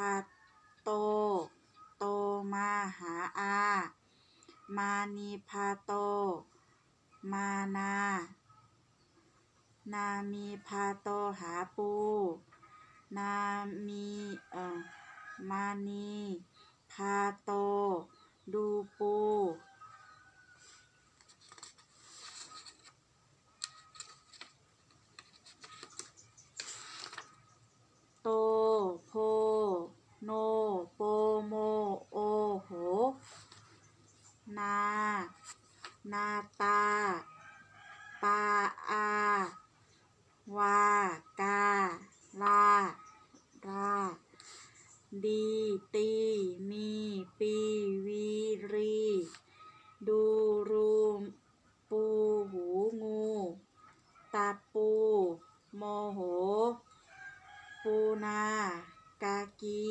พาโต โตมาหาอา มานีพาโต มานา นามีพาโตหาปู นามีเอ่อมานีพาโต ดูปู โต โพ โน โป โม โอโห นา นาตา ปาอา วา กา ลา รา ดี ตี มี ปี วี รี ดูรูปู หู งู ตาปู โมโห ปูนา กากี